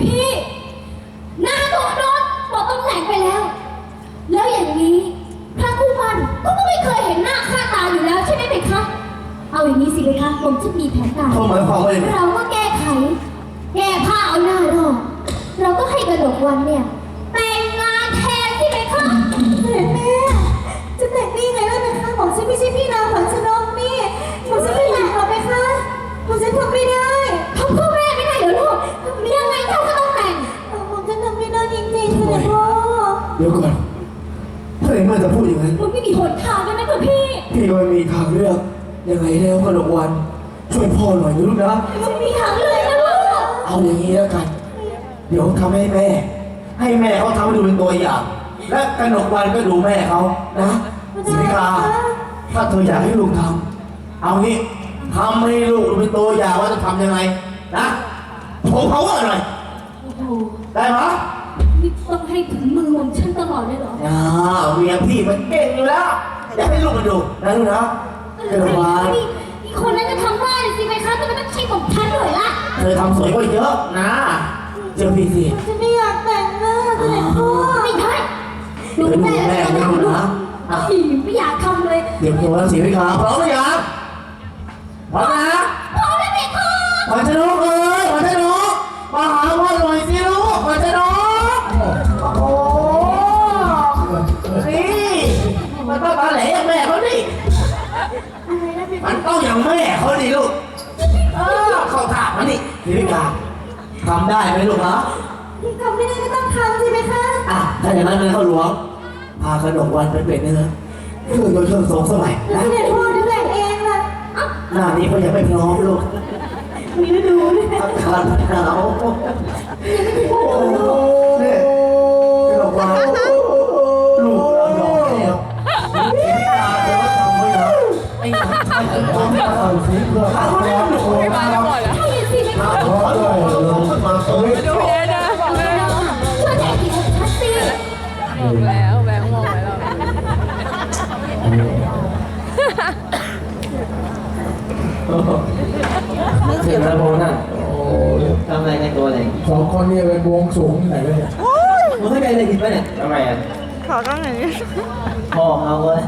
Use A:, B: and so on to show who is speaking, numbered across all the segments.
A: พี่ หน้าตัวโดนหมดตำแหน่งไปแล้ว แล้วอย่างนี้พระคู่มันก็ไม่เคยเห็นหน้าค่าตาอยู่แล้วใช่ไหมเพคะ เอาอย่างนี้สิเพคะผมจะมีแผนการ
B: เขาหมายความว่าอย่างไร
A: เราก็แก้ไข แก้ผ้าเอาหน้ารอดเราก็ให้กระดกวันเนี่ย เองมั
B: นจะพูดอย่างนั้น
A: มันไม่มีหนทางเลยนะคุณพี่
B: พี่ก็ไม่มีทางเลือกยังไงแล้วก็หลงวันช่วยพ่อหน่อยนะลูกนะ
A: มันไม่มีทางเลือกนะลูก
B: เอาอย่างนี้แล้วกัน เดี๋ยวทำให้แม่ ให้แม่เขาทำให้ดูเป็นตัวอย่าง และกนกวันก็ดูแม่เขานะสิริกาถ้าเธออยากให้ลูกทำเอางี้ทำให้ลูกดูเป็นตัวอย่างว่าจะทำยังไงนะโชว์ power หน่อย
A: โอ้โห
B: ได้ไหม
A: นี่ ต้องให้ถึงมือของฉันตลอดเลยเหรอ
B: อ่าเมียพี่มันเก่งอยู่แล้วอยากให้ลูกมาดูนะลูกนะกนกวัน
A: นี่นี่คนนั้นจะทำได้สิไหมคะแต่มันต้องใช้ของฉันด้วยล่ะ
B: เธอทำสวยกว่าเยอะนะเจอพี่สิ
A: ฉันไม่อยากแต่งหน้าเสด็จพ่อไม่ได้ดูแม่
B: แม่ไม่ดูนะ
A: อีไม่อยากทำเลย
B: เตรียมตัวแล้วสิพี่ขาพร้อมหรือยังพร้อมนะ
A: พอแล้วเด็กพ่อ
B: ขวัญชนกเอ้ย มันต้องอย่างแม่เขาดิลูก เออเข้าถามมานี่พี่ขาทำได้ไหมลูกฮะ
A: พี่ทำไม่ได้ก็ต้องทำสิไหมคะ
B: อะถ้าอย่างนั้นเลยเขาหลวง พาขนมวันไปเป็นเนื้อเครื่องยนต์เครื่องทรงสมัย
A: แล้ว
B: นะ
A: เสด็จพ่อจะแต่งเองล่ะอ้าว
B: หน้านี้เขายังไม่พร้อมลูก
A: มีฤดูด้วย
B: อากาศมันหนาว โอ้ แล้วใช่
A: สิไหม
B: อด้วยมาเอ้ย
C: ดูเยอะนะบอกเลย
A: ช่วยงที่ของฉันสิ
C: บอกแล้วแบงค์บอกไว้แล้ว
B: เห็นแล้วโมนั่น
D: ทำอะไรกันตัวอะไร
E: สองคนนี้เป็นวงสูงที่ไหนเลยเนี่ย
D: มึงเข้ใจอะไรผิดปะเนี่ย
B: ทำไมอะ
C: ขอต้องอย่างนี้
D: พ่อเอาเว้ย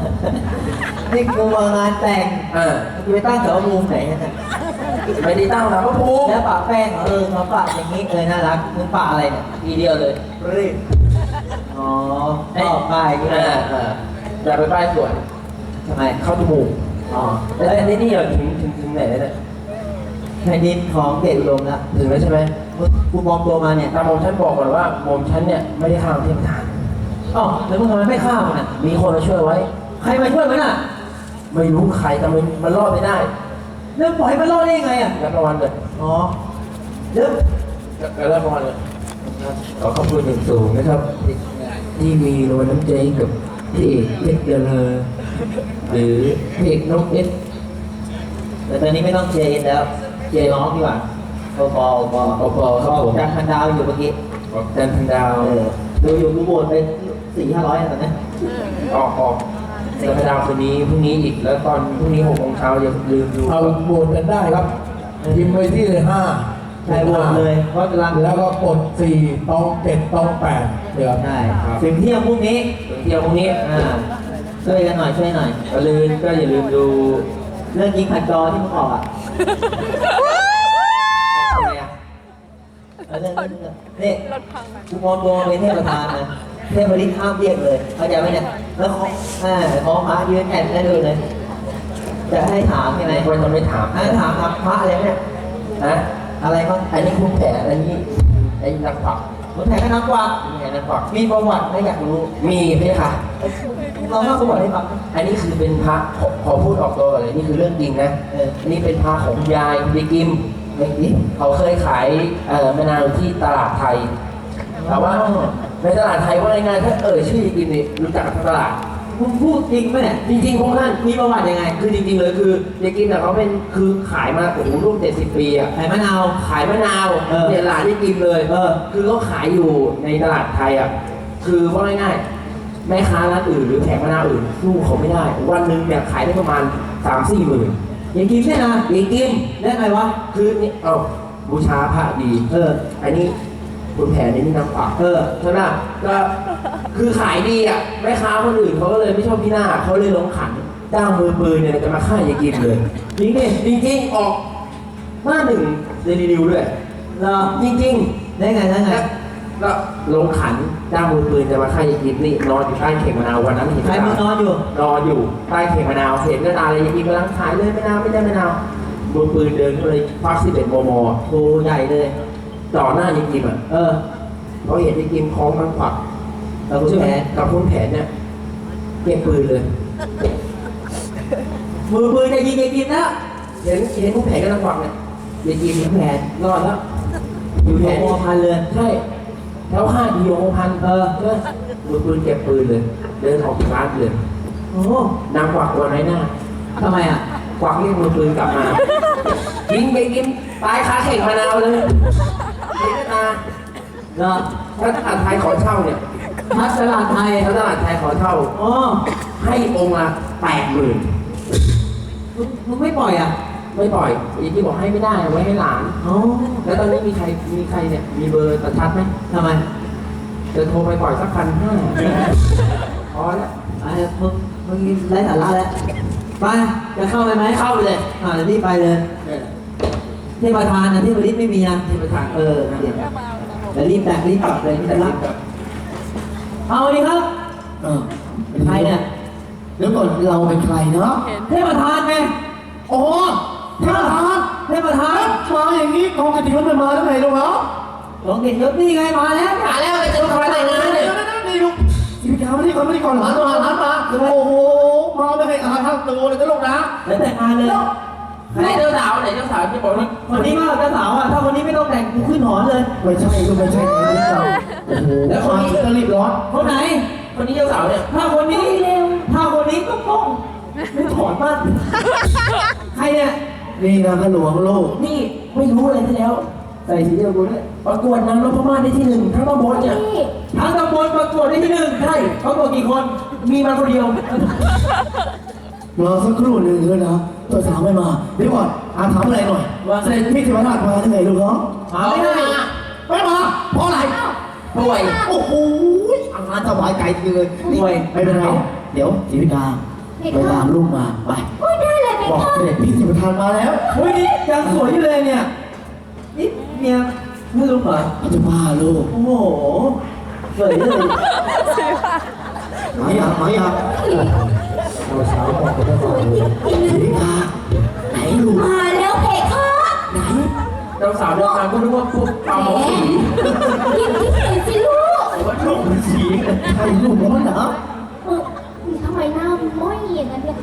D: นี่กูมางานแต่ง
B: อ่า
D: กูไปตั้งแถวมุมไหนเนี่ย
B: ไม่ได้ตั้งนะพระภูมิ
D: แล้วปะแป้งเหรอเออมาปะอย่างนี้เออน่ารักมึงปะอะไรเนี่ยทีเดียวเลย
B: รีบ
D: อ๋อก็ป้ายนี่
B: อ่า
D: นะ
B: อ่าอย่าไปป้ายสวย
D: ทำไม
B: เข้าจมูก
D: อ๋อ
B: แล้วอันนี้นี่ถึงถึงถึงไหนแล้วเนี่ย
D: แผ่นดินของเดชอุดมละ
B: ถึงแล้วใช่ไหม
D: มึงกูมองตัวมาเนี่ย
B: ตามผมฉันบอกก่อนว่าผมฉันเนี่ยไม่ได้ข้ามเทพทาน
D: อ๋อแล้วมึงทำไมไม่ฆ่ามันอะ
B: มีคนมาช่วยไว้
D: ใครมาช่วยมันอะ
B: ไม่รู้ใครแต่มันมันรอดไม่ได้
D: แล้วปล่อยมันรอดได้ยังไงอะ
B: รับรางวัลเลย
D: อ๋อแล้ว
B: แล้วรับรางวัลเลยขอขอบคุณอย่างสูงนะครับที่มีรางวัลน้ำใจกับพี่เอกเพชรเจริญหรือพี่เอกน้องเอส
D: แต่ตอนนี้ไม่ต้องเจเอ็นแล้วเจน้องดีกว่าโอปอโอปอ
B: ปอปอครับผม
D: จันพันดาวอยู่เมื่อกี้
B: จันทันดาว
D: เออดูอยู่ดูโบนไปสี่ห้าร้อยตอนนี้
B: ออกออก จันทันดาวคืนนี้พรุ่งนี้อีกแล้วตอนพรุ่งนี้หกโมงเช้าอย่าลืมดู
E: เอาโหวตกันได้ครับพิมพ์ไปที่ห้า
D: ใช่โบนเลยเพราะกำลัง
E: แล้วก็กดสี่ตองเจ็ดตองแปดเดี๋ยว
D: ใช่ถึงเที่ยงพรุ่งนี้
B: ถึงเที่ยวพรุ่งนี้
D: อ่าช่วยกันหน่อยช่วยหน่อย
B: อย่าลืมก็อย่าลืมดู
D: เรื่องยิงผัดจอที่มึงออกอะ
B: อะไรอะ
D: เอาเรื่องเรื่องเรื่องนี่กูมองตัวเป็นเทพประธานนะ เทพบริษห้ามเรียกเลยเข้าใจไหมเนี่ยแล้วเขาอ่าของพระยืนแอนได้เลยเลยจะให้ถามใช่ไหม
B: ควรจะไม่ถาม
D: ให้ถามครับพระอะไรเนี่ย
B: นะ
D: อะไรบ้าง
B: อันนี้คุณแผลอันนี้ไอ้นักปัก
D: มึงแทงกันนักกว่า
B: แผลนักปัก
D: มีประวัติไม่อยากรู้
B: มีพี่ค่ะ
D: เราเล่าประวัติให้ฟัง
B: อันนี้คือเป็นพระขอขอพูดออกตัวก่อนเลยนี่คือเรื่องจริงนะ
D: เออ
B: อันนี้เป็นพระของคุณยายคุณยายกิม
D: ไม่ดี
B: เขาเคยขายเอ่อมะนาวที่ตลาดไทยแต่ว่า ในตลาดไทยว่าง่ายๆถ้าเอ่ยชื่อยายกิมนี่รู้จักทั้งตลาด
D: มึงพูดจริงไหมเนี่ย
B: จริงๆพวกท่าน
D: มีประวัติยังไง
B: คือจริงๆเลยคือยายกิมเนี่ยเขาเป็นคือขายมาโอ้โหร่วมเจ็ดสิบปีอะ
D: ไข่มะนาว
B: ขายมะนาว
D: เออ
B: เนี่ยร้านยายกิมเลย
D: เออ
B: คือเขาขายอยู่ในตลาดไทยอะคือว่าง่ายๆแม่ค้าร้านอื่นหรือแผงมะนาวอื่นสู้เขาไม่ได้ วันหนึ่งเนี่ยขายได้ประมาณสามสี่หมื่น
D: อย่างกินเนี่ยนะ
B: ยายกิม
D: แล้วไงวะ
B: คือนี่เอ้าบูชาพระดี
D: เออ
B: อันนี้ คุณแผนนี่นี่นางกวัก
D: เออ
B: ใช่ไหมก็คือขายดีอะแม่ค้าคนอื่นเขาก็เลยไม่ชอบพี่หน้าเขาเลยลงขันจ้างมือปืนเนี่ยจะมาฆ่ายายกิมเลยจริงดิจริงๆออกหน้าหนึ่งเดลินิวด้วย
D: เหรอ
B: จริง
D: ได้ไงได้
B: ๆ
D: ไง
B: แล้วก็ลงขันจ้างมือปืนจะมาฆ่ายายกิมนี่นอนอยู่ใต้เข่งมะนาววันนั้นเห็น
D: ใครมึงนอนอยู่
B: นอนอยู่ใต้เข่งมะนาวเห็นก็ตาเลยยายกิมกำลังขายเลยมะนาวไม่ได้มะนาวมือปืนเดินก็เลยควักสิบเอ็ดมม
D: โตใหญ่เลย
B: จ่อหน้ายายกิมอะ
D: เออ
B: เขาเห็นยายกิมคล้องมันขวัก
D: เราคุณแผน
B: กับคุณแผนเนี่ยเก็บปืนเลย
D: มือปืนจะยิงไอ้กินแล้ว
B: เห็นเห็นคุณแผนกำลังขวักเนี่ยยายกิม
D: แผน
B: รอดแล้ว
D: อยู่แผนมอพันเลย
B: ใช่แถวห้าดีโอพัน
D: เออ
B: ใช่ไหมมือปืนเก็บปืนเลย เดินออกจากร้านเลย
D: โอ้
B: นางขวักตัวไหนหน้า
D: ทำไมอะ
B: ขวักเรียกมือปืนกลับมายิงไปกินตายคาเข่งมะนาวเลย เห็นตา
D: เหรอ
B: ถ้าตลาดไทยขอเช่าเนี่ย
D: พัดตลาดไทย
B: ถ้าตลาดไทยขอเช่า
D: อ๋อ
B: ให้องค์ละแปดหมื่น
D: มึงมึงไม่ปล่อยอะ
B: ไม่ปล่อยยายกิมบอกให้ไม่ได้เอาไว้ให้หลาน
D: อ๋อ
B: แล้วตอนนี้มีใครมีใครเนี่ยมีเบอร์ตัดชัดไหม
D: ทำไม
B: จะโทรไปปล่อยสักพันห้าพอแล้ว
D: ไอ้มึงมึงไร้สาระแล้วไปจะเข้าไปไหม
B: เข้าไปเลย
D: อ่าเดี๋ยวรีบไปเลย
B: เนี่ย
D: เทพประธานนะเทพฤทธิ์ไม่มีนะ
B: ที่ประธาน
D: เออเดี๋ยวเดี๋ยวรีบแต่งรีบกลับเลยนี่จะรับเอาดีครับ
B: เออ
D: ใครเนี่ย
B: เดี๋ยวก่อนเราเป็นใครเนาะ
D: เทพประธานไง
B: โอ้เทพประธาน
D: เทพประธาน
B: มาอย่างนี้กองกระถิ่นมันมาได้ไงลูกเนาะ
D: หลวงเด่นยศนี่ไงมาแล้ว
B: มาแล้วจะมาแต่งงานเนี่ยนี่ลูกสิบยาวมาที่ก่อนมาที่ก่อนหลานมาหลานมาโอ้โหมาไม่ให้อาทั้งตัวเลยนะลูกนะ
D: แล้วแต่งงานเลย
B: ไหนเจ้าสาวไหนเจ้าสาวที่บอกว่า
D: คนนี้ว่าเจ้าสาวอะถ้าคนนี้ไม่ต้องแต่งกูขึ้นหอนเลย
B: ไม่ใช่ลูไม่ใช่ไม่ใช่โอ้โหแล้วคนนี้ก็รีบร้อน
D: คนไหน
B: คนนี้เจ้าสาวเนี่ย
D: ถ้าคนนี้ถ้าคนนี้ก็ต้องไม่ถอนมากใครเนี่ย
B: นี่นางขนวงโลกนี่ไม่รู้อะไรที่แล้วใส่สีเดียวกูด้วยประกวดนางนพมาศได้ที่หนึ่งทั้งตำบลเนี่ย
D: ทั้งตำบลประกวดได้ที่หนึ่งใช่ประกวดกี่คนมีมาคนเดียว
B: รอสักครู่หนึ่งเถอะนะตัวสาวไม่มาเดี๋ยวก่อนอาถามอะไรหน่อยว่าเสด็จพี่เทวราชมาได้ไงลูกเนาะ
D: มาไม่ได้
B: ไม่มาเพราะอะไรป่วยโอ้โหอาหารสบายใจจริงเลยนี่ไม่เป็นไรเดี๋ยวสีวิกาไปตามลูกมาไป
A: โอ้ยได้เลยไหม
B: บอก
A: คะ
B: เสด็จพี่เทวทานมาแล้ว
D: เฮ้ยนี่ยังสวยอยู่เลยเนี่ยนี่เมียไม่รู้เหรอ
B: เขาจะพาลูก
D: โอ้โหสวยเลย
B: มาครับมา ครับตัวสาวบอกกับเจ้าสาวเลยสีวิกาไหนลูก
A: มาแล้วเพคะ
B: ไหนเจ้าสาวเดินทางก็นึกว่าพวกปลาหมอสี
A: ยิ้มที่ไหนสิลูก
B: ว่าลูกมันสีใช่ลูกร้อนเหรอ
A: ทำไมหน้าม้อยอย่างนั้นเนี่ย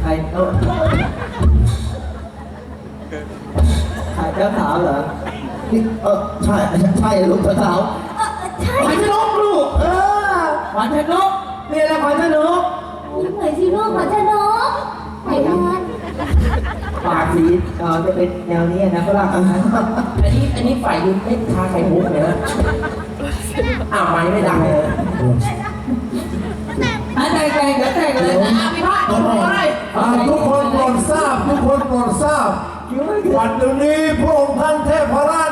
D: ใครเออใครเจ้าสาวเหรอ
B: นี่เออใช่ใช่ลูกเจ้าสาว
A: ใช่
B: ขวัญชนกลูกเออ
D: หวานเพชรนก
B: นี่แหละขวัญชนก
A: ยิ้มหน่อยสิลูกขอจะน้องไหนกัน
D: ปากสีเออจะเป็นแนวนี้นะฝรั่ง
B: อันนี้อันนี้ฝ่ายยืนเอ๊ะชาไข่มุกเนี่ยนะอ้าวไม่ไม่ดังเลย
D: อันแต่งแต่งเดี๋ยวแต่งเลยนะพี่พัด
B: ต้องบอก
E: อ่าทุกคนโปรดทราบทุกคนโปรดทราบ
D: วั
E: นนี้พระองค์ท่านเทพราช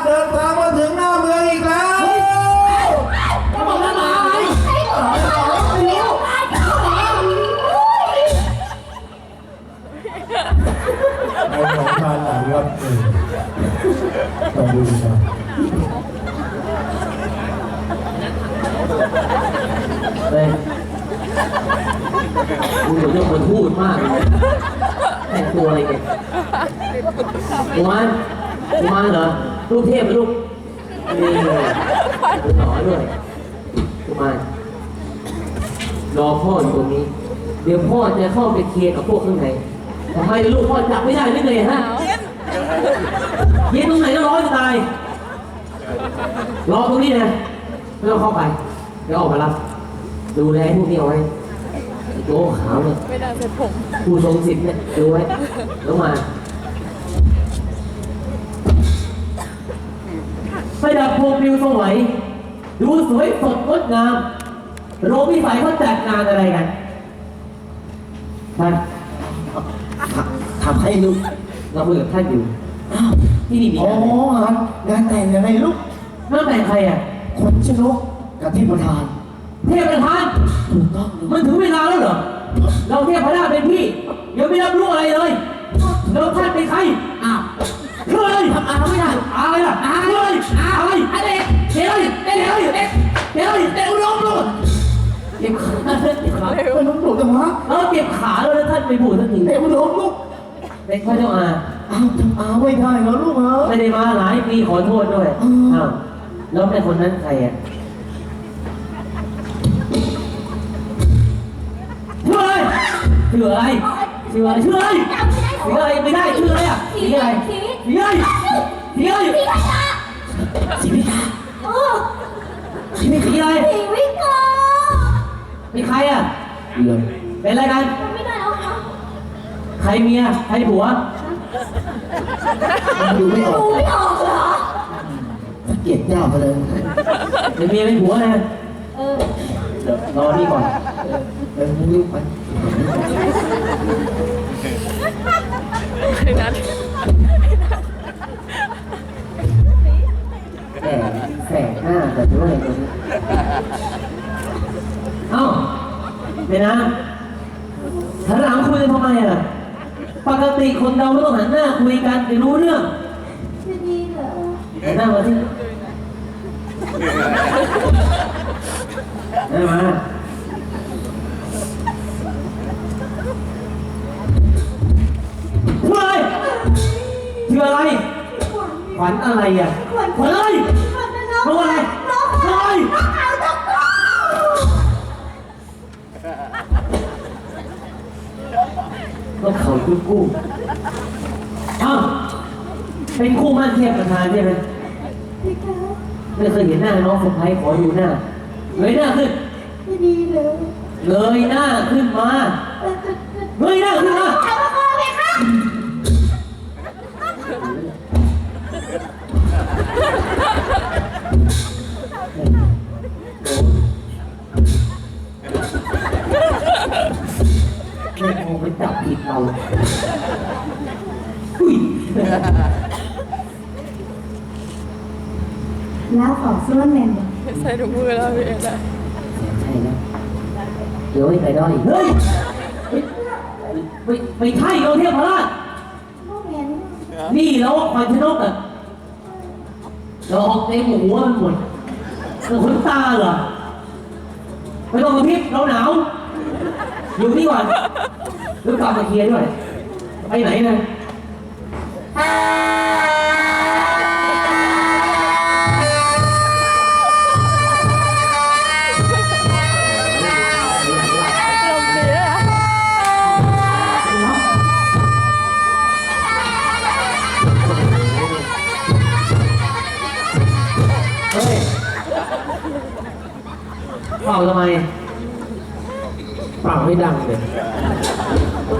E: ครับเออต้องดูครับ
D: เฮ้ยคุณเหมือนจะคนพูดมากเลยแต่งตัวอะไรกันกุมารกุมารเหรอลูกเทพไหมลูกนี่ดูหนอด้วยกุมารรอพ่ออยู่ตรงนี้ เดี๋ยวพ่อจะเข้าไปเคลียร์กับพวกข้างในทำไมลูกพ่อจับไม่ได้หรือไงฮะ เย็นตรงไหนก็ร้อนจะตาย รอตรงนี้นะไม่ต้องเข้าไปเดี๋ยวออกมารับดูแลพวกนี้เอาไว้ไอ้โจ้ขาวเนี่ย
C: ไม่ได้เสร็จผม
D: ผู้ทรงสิทธิ์เนี่ยดูไว้แล้วมาไปดับพวงปลิวสวยดูสวยสดงดงามโรงพิสัยเขาจัดงานอะไรกันท่าน
B: ทำให้ลูก
D: เราคุยกับท่านอยู่
B: อ้าว
D: ที่นี่มี
B: อ๋องา
D: นอะไร
B: งานงานแต่งยังไงลูก
F: นั่นแต่งใครอะ
C: คนชื่อนกกับที่ประธาน
F: เทพประธาน
C: ถูกต้อง
F: มันถึงเวลาแล้วเหรอ เราเทพพระราชเป็นพี่ยังไม่รับรู้อะไรเลยแล้วท่านเป็นใครอ้าวเชื่อเลยทำอาไม่ได้อะไรล่ะเชื่อเลยอะไรอะไรเดี๋ยวเลยเดี๋ยวเลยเดี๋ยวเลยเดี๋ยวลงลงเจ็บขาเจ็บขา
C: เป็นน้องหนูจังวะ
F: เออเจ็บขาแล้วแล้วท่านไปพูดสักที
C: เด็กมันหลงลูก
F: เป็นพระเจ้าอา
C: อ้าวทำอาไม่ได้เหรอลูกเหรอ
F: ไม่ได้มาหลายปีขอโทษด้วย
C: อืม
F: อ้าวแล้วแม่คนนั้นใครอะชื่ออะไรชื่ออะไรชื่ออะไรชื่ออะไรชื่ออะไรไม่ได้ชื่ออะไรอะสีอะไรสีอะไรสีอะไร
A: สีวิกา
C: สีวิกา
A: โอ้
F: สีสีอะไร
A: สีวิกา
F: มีใครอะ
C: เลย
F: เป็นอะไรกัน ใครเมียใครผัว
C: ดูไม่ออก
A: ดูไม่ออกเหรอ
C: สังเกตเจ้าไปเลย
F: เป็นเมียเป็นผัวนะ
A: เออ
F: รอนี่ก่อน
C: เออมึงรีบไป
G: นัด
F: แหมแสกหน้าแต่ด้วยคนนี้เอ้าเดี๋ยวนะหันหลังคุยกันทำไมอะป กติคนเราไม่ต้องหันหน้าคุยกันจะรู้เรื่อง
A: จะดีเหรอ
F: หันหน้ามาที่ได้มาชื่ออะไรชื่ออะไร ขวัญอะไรอะ ขวัญอะไร
A: มันเป็นน้อง
F: น้องอะไร
A: อก็
F: เขากู้กู้อ้าวเป็นคู่มั่นเทียบประธานใช่ไหม
A: พี่คะ
F: ไม่เคยเห็นหน้าน้องสะพ้ายขอดูหน้าเลยหน้าขึ้น
A: จะดีเหรอ
F: เลยหน้าขึ้นมา
A: เออจะจะ
F: เงยหน้าขึ้นมา
A: อ
F: งไปจับผิดเราอุ้ย
A: แล้วขอส่วนแมน
G: ใส่ถุงมือแล้วพี่เอ็นได้
F: ใช่แล้วเดี๋ยวไอ้ไก่ด้อยเฮ้ยไม่ไม่ใช่เราเทียบพระราช
A: น้องแมน
F: นี่แล้วควันชนกอะเราออกเต็มหัวมันหมดเราขนตาเหรอไม่ต้องกระพริบเราหนาวอยู่นี่ก่อนแล้วกลับมาเคลียร์ด้วย ไปไหนนะเฮ้ยเป่าทำไม
C: เป่าให้ดังเลย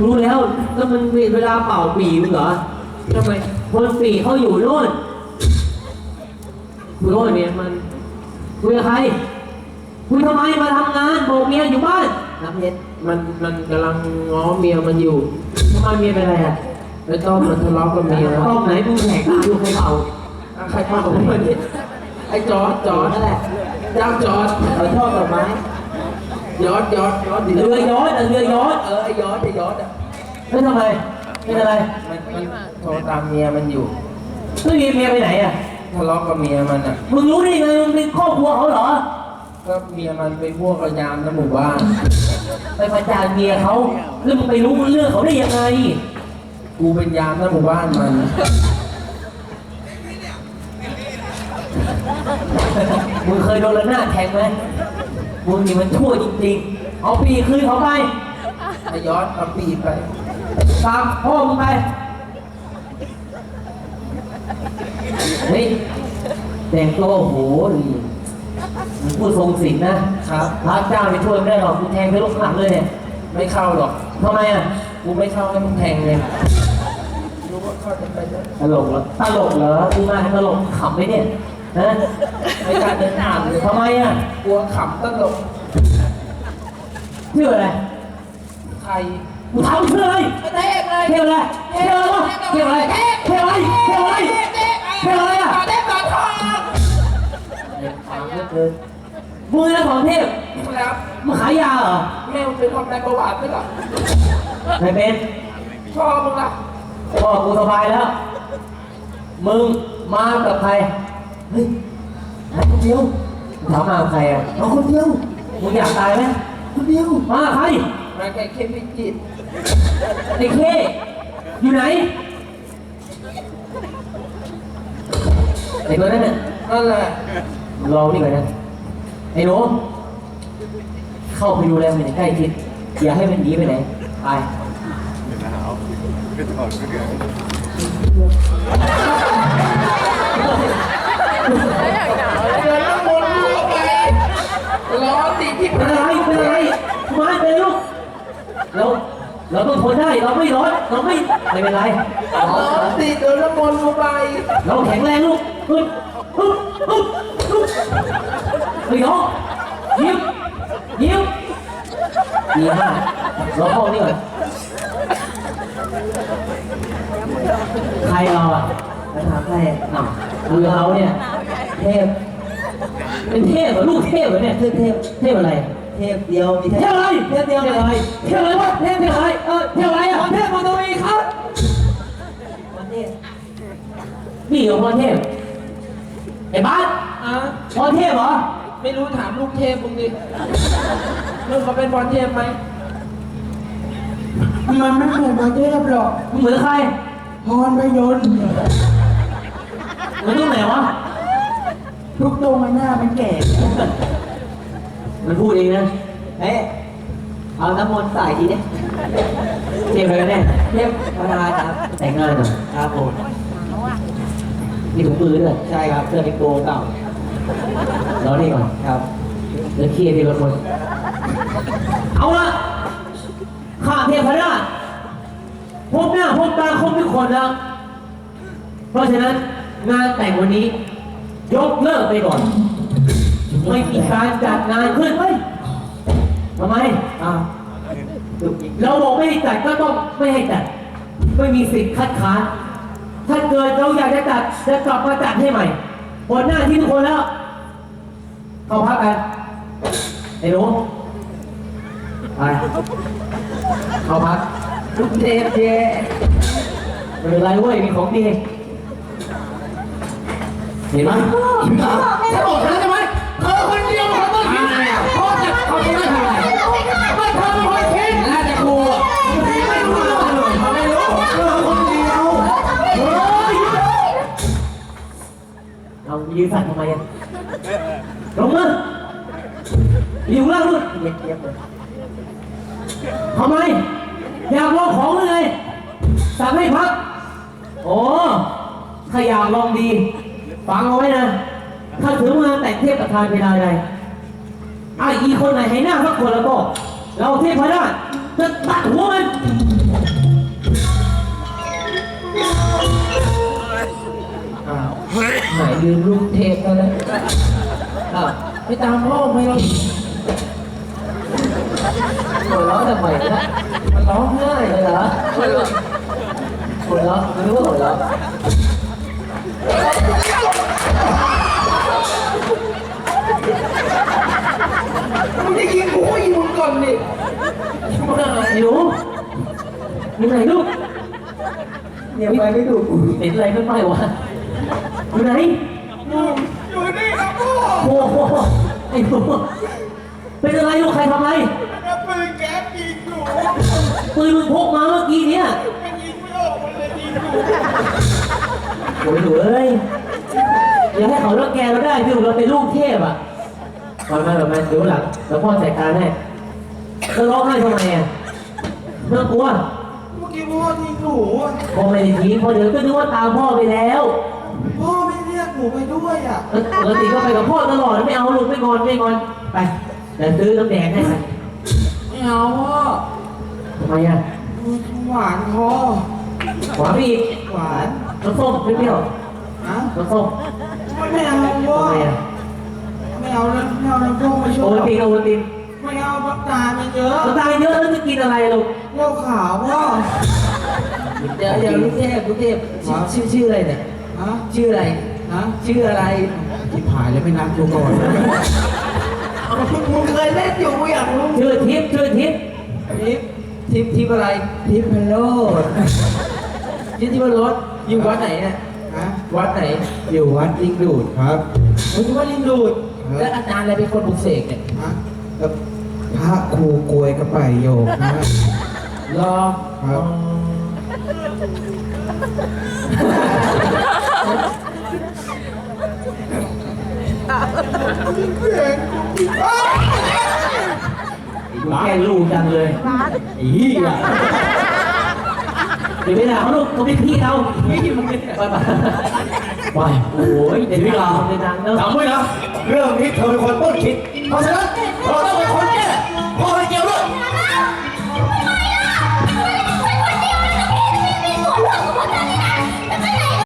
F: รู้แล้ว แล้วมันมีเวลาเป่าปีมึงเหรอทำไมคนปีเขาอยู่โน่นคุยโน่นเนี่ยมันคุยกับใครคุยทำไมมาทำงานบอกเมียอยู่บ้านน้ำเพชร
B: มันมันกำลังง้อเมียมันอยู่
F: ทำไมเมียเป็นอะไรอะ
B: แล้วต้องมันทะเลาะกับเมีย
F: ต้มไหนมึงแหกตาดูใครเป่า
B: ใครพาผมมาเนี่ยไอ้จอร์ดจอร์ด
F: นั่นแหละ
B: เจ้าจอร์ด
F: เราชอบดอกไม้
B: ยอดยอดยอดดิ
F: เรือยอดอะเรือยอด
B: เออไอ้ยอดไอ้ยอดอะ
F: แล้วทำไมเป็นอะไร
B: มันมันโทรตามเมียมันอยู่
F: ไม่มีเมียไปไหนอะ
B: ทะเลาะกับเมียมันอะ
F: มึงรู้ได้ไงมึงเป็นครอบครัวเขาเหรอ
B: ก็เมียมันไปพวกระยามในหมู่บ้าน
F: ไปประจานเมียเขาแล้วมึงไปรู้เรื่องเขาได้ยังไง
B: กูเป็นยามในหมู่บ้านมัน
F: มึงเคยโดนระนาดแทงไหม มึงนี่มันชั่วจริงๆ เอาปีคืนเขาไป
B: ไอ้ยอดเอาปีไป
F: ตามพ่อมึงไป เฮ้ยแต่งตัวโอ้โหนี่มึงพูดทรงศิลป์นะครับ พระเจ้าไม่ช่วยไม่ได้หรอกกูแทงไปลูกหลังเลยเนี่ย
B: ไม่เข้าหรอก
F: ทำไมอะ
B: กูไม่เข้าให้มึงแทงเลยรู้ว่าเข้าจะไปเลย
F: ตลกเหรอ ตลกเหรอกูมาให้ตลกขำไหมเนี่ย ฮะ
B: ไม่กล้าเดินผ่านเลย
F: ทำไมอะ
B: กลัวขำตลก
F: ชื่ออะไร
B: ใคร
F: กูถามชื่ออะไร
B: เทพเลย
F: เที่ยวอะไรเที่ยวอะไรวะเที่ยวอะไรเที่ยวอะไรเที่ยวอะไรเที่ยวอะไรอะ
B: เทพปลาทอง
F: เออมึงนะของเทพ
H: แล้ว
F: มึงขายยาเหรอ
H: แม่มึงเป็นคนในประวัติไหมล่ะ
F: ไม่เป็น
H: ชอบมึงล่ะ
F: พ่อกูสบายแล้ว มึงมากับใคร
B: เฮ้ยมาคนเดียว
F: ถามมากับใครอะ
B: มาคนเดียว
F: มึงอยากตายไหม
B: คนเดียว
F: มากับใคร
H: มาแค่เข้มพิจิตร
F: ไอ้เคอยู่ไหนไอ้ตัวนั้นน่ะ
H: นั่นแหละ
F: รอนี่ก่อนนะไอ้หนูเข้าไปดูแลมันอย่างใกล้ชิดอย่าให้มันหนีไปไหนไป
H: เเรา
F: ต้องทนได้ เราไม่ร้อนเราไม่ไม่เป็นไร
H: ร้อนติดเดินน้ำมนต์ลูกไป
F: เราแข็งแรงลูกฮึบฮึบฮึบฮึบเฮ้ยน้องยิ้มยิ้มดีมากเราเข้านี่ก่อนใครเราอะ
D: แล้วถามใคร
F: อ้าวคือเราเนี่ย
D: เทพ
F: เป็นเทพเหรอลูกเทพเหรอเนี่ย
D: เทพเทพ
F: เทพอะไร
D: เทพเดียวมี
F: เท
D: เท
F: พ
D: พ
F: อะไร
D: เทพเดียว
F: เทพอะไรเทพอะไรวะเทพ วั
D: นเทพ
F: นี่เหรอพรเทพไอ้บ้าน
H: อะ
F: พรเทพเหรอ
H: ไม่รู้ถามลูกเทพมึงดิลูกเขาเป็นบอลเทพไหม
E: มันไม่เหมือนประเทศหรอก
F: มึงเหมือนใคร
E: พรพยนต์
F: เหมือนตรงไหนวะ
E: ทุกตรงมันหน้ามันแก่
F: มันพูดเองนะ
D: เฮ้ย เอาน้ำมนต์ใส่ทีเนี้ย
F: เทพอะไรกันแน่
D: เทพประธานครับ
F: แต่งงานเหรอ
D: ครับผม
F: มีถุงมือด้วย
D: ใช่ครับเสื้อเป็นโกเก่าร
F: อนี่ก่อน
D: ครับ
F: เดี๋ยวเคลียร์ทีละคน เอาละข้าเทพราชพบหน้าพบตาครบทุกคนแล้ว เพราะฉะนั้นงานแต่งวันนี้ ยกเลิกไปก่อน ไม่มีการจัดงานขึ้นเฮ้ย ทำไม
D: อ้าว
F: เราบอกไม่ให้จัดก็ต้องไม่ให้จัด ไม่มีสิทธิ์คัดค้าน ถ้าเกิดเราอยากจะจัดจะกลับมาจัดให้ใหม่หมดหน้าที่ทุกคนแล้ว เข้าพักกันไอ้หนูไปเข้าพัก
D: ลูกเทพเย่
F: ไม่เป็นไรเว้ยมีของดี เห็นไหม
B: ฉันบอกเธอ ยืน
F: สั่นทำไมอะลงมืออยู่ล่างนู่น
D: เย็บเย็บเลย
F: ทำไม อยากลองของหรือไงสั่งให้พัก โอ้ถ้าอยากลองดี ฟังเอาไว้นะ ถ้าถึงงานแต่งเทพประธานเวลาใดไอ้อีคนไหนให้หน้าสักคนแล้วก็ เราเทพพระราชจะตัดหัวมัน
H: หายลืมลูกเทพแล้วนะ
D: อ้าว
H: ไปตามพ่อไม่เรา
D: หัวเราะทำไมเนี่ย
H: มันร้องไห้
D: เลยเหรอหัวเราะไม่รู้ว่าหัวเราะ
H: มึงจะยิงกูก็ยิงมึงก่อนดิมา
F: ไอ้หนูอยู่ไหนลูก
D: เนี่ยไปไม่ถูก
F: เห็นอะไรไม่ไหววะ อยู่ไหน
H: อยู่นี่ครับพ่อ
F: โอ้โหไอ้หนูเป็นอะไรลูกใครทำอะไร
H: แล้วปืนแก๊ปยิงหนู
F: ปืนมึงพกมาเมื่อกี้เนี่ย
H: มันยิงไม่ออกมันเลยยิงหนู
F: โอ้ยหนูเอ้ยอย่าให้เขาเลิกแกเราได้พี่เราเป็นลูกเทพอะมามาแบบมาเดี๋ยวหลังแล้วพ่อจัดการให้จะร้องไห้ทำไมอะน่ากลัว
H: เมื่อกี้พ่อยิงหนูอะ
F: พ่อไม่ได้ทิ้งพ่อเดี๋ยวก็นึกว่าตามพ่อไปแล้ว
H: นูไปด้วยอะ
F: เออปกติก็ไปกับพ่อตลอดไม่เอาลูกไม่งอนไม่งอนไปเดี๋ยวซื้อน้ำแดงให้ไป
H: ไม่เอาพ่อ
F: ทำไมอะ
H: หวานคอ
F: หวานไปอีก
H: หวาน
F: น้ำส้มเปรี้ยว
H: นะ
F: ๆน้ำส้ม
H: ไม่เอาพ่อ
F: ทำไมอะ
H: ไม่เอาแล้วไม่เอาแล้วพ่อมาช่
F: โอ
H: วย
F: วัลตินโอวัลติน
H: ไม่เอาน้ำตาลมันเยอะ
F: น้ำตาลเยอะแล้วจะกินอะไรลูก
H: เหล้าขาวพ่อ
D: เดี๋ยวเดี๋ยวลูกเทพลูกเทพชื่อชื่อชื่ออะไรเนี่ย
H: ฮะ
D: ชื่ออะไร
H: ฮะ
D: ชื่ออะไร
H: ชที่ผายแล้วไม่นัดกูก่อน
B: มึงเคยเล่นอยู่กูอยากรู้
F: ชื่อทิพย์ชื่อทิพย์
B: ทิปทิปทิปอะไรทิปพโลดทิปทิพรถอยู่วัดไหนเนี่ย
H: ฮะ
B: วัดไหน
H: อยู่วัดลิงดูดครับ
B: มึงว่าลิงดูด
H: ครับ
B: แล้วอาจารย์อะไรเป็นคนปลุกเสกเนี่ย
H: ฮะแล้วพระครูกลวยกระไปโยกนะ
B: รอ
H: ครับ
F: แกลูกจังเลยอีเหี้ยเดี๋ยวไปด่าเขาลูกเขาเป็นพี่เราพี่มึงเนี่ยไปไปไปโอ้ยเดี๋ยวพี่เราในดังเนอะ
C: จำไว้นะเรื่องนี้เธอเป็นคนต้นคิด เพราะฉะนั้นเธอต้องเป็นคนแก้พอให้แก้